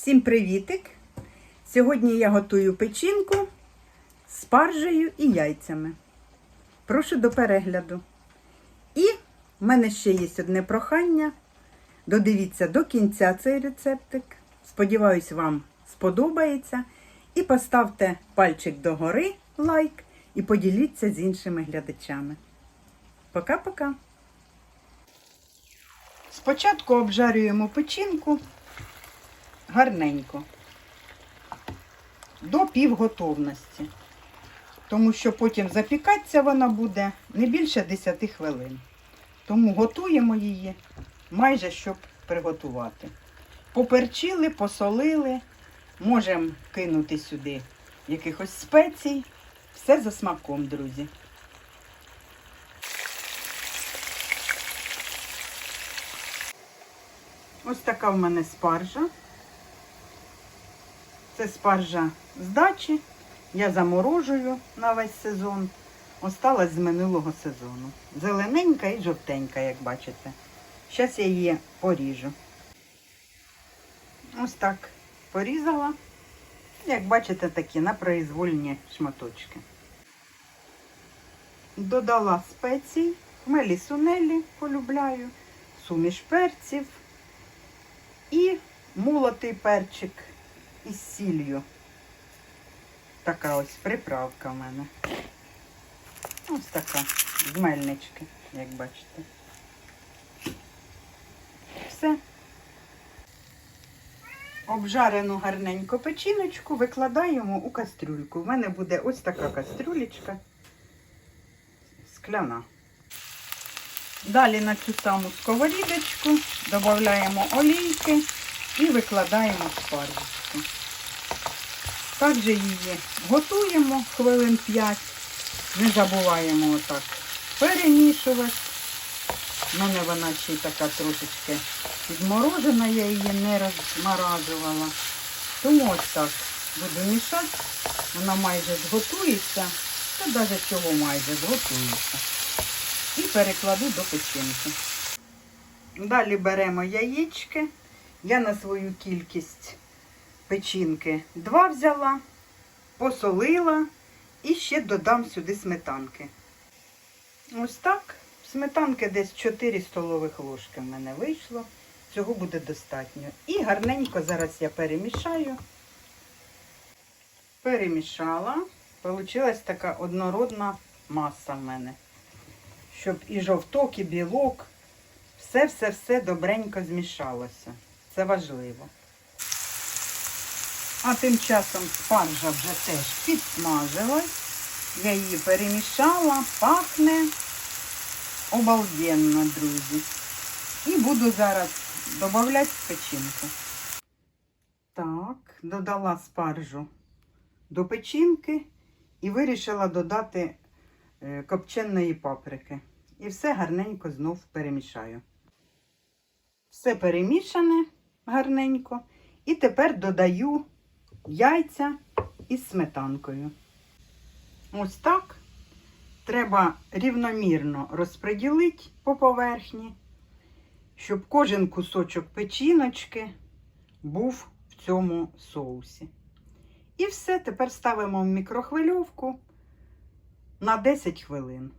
Всім привітик! Сьогодні я готую печінку з спаржею і яйцями. Прошу до перегляду. І в мене ще є одне прохання. Додивіться до кінця цей рецептик. Сподіваюсь, вам сподобається. І поставте пальчик догори, лайк, і поділіться з іншими глядачами. Пока-пока! Спочатку обжарюємо печінку гарненько до півготовності. Тому що потім запікатися вона буде не більше 10 хвилин. Тому готуємо її майже щоб приготувати. Поперчили, посолили, можемо кинути сюди якихось спецій. Все за смаком, друзі. Ось така в мене спаржа. Це спаржа з дачі. Я заморожую на весь сезон. Осталась з минулого сезону. Зелененька і жовтенька, як бачите. Зараз я її поріжу. Ось так порізала. Як бачите, такі на произвольні шматочки. Додала спецій, хмелі сунелі полюбляю, суміш перців і молотий перчик із сіллю. Така ось приправка в мене. Ось така, з мельнички, як бачите. Все. Обжарену гарненько печіночку викладаємо у кастрюльку. У мене буде ось така кастрюлечка скляна. Далі на цю саму сковорідочку додаємо олійки і викладаємо в спаржечку. Також її готуємо хвилин 5. Не забуваємо отак перемішувати. У мене вона ще й така трошечки підморожена, я її не розморажувала. Тому ось так буду мішати. Вона майже зготується. Та навіть чого майже зготується. І перекладу до печінки. Далі беремо яєчки. Я на свою кількість печінки два взяла, посолила і ще додам сюди сметанки. Ось так. Сметанки десь 4 столових ложки в мене вийшло. Цього буде достатньо. І гарненько зараз я перемішаю. Перемішала. Получилась така однородна маса в мене. Щоб і жовток, і білок, все-все-все добренько змішалося. Це важливо. А тим часом спаржа вже теж підсмажилась. Я її перемішала, пахне обалденно, друзі. І буду зараз додавати печінку. Так, додала спаржу до печінки і вирішила додати е, копченої паприки. І все гарненько знов перемішаю. Все перемішане гарненько. І тепер додаю яйця із сметанкою. Ось так. Треба рівномірно розподілити по поверхні, щоб кожен кусочок печіночки був в цьому соусі. І все, тепер ставимо в мікрохвильовку на 10 хвилин.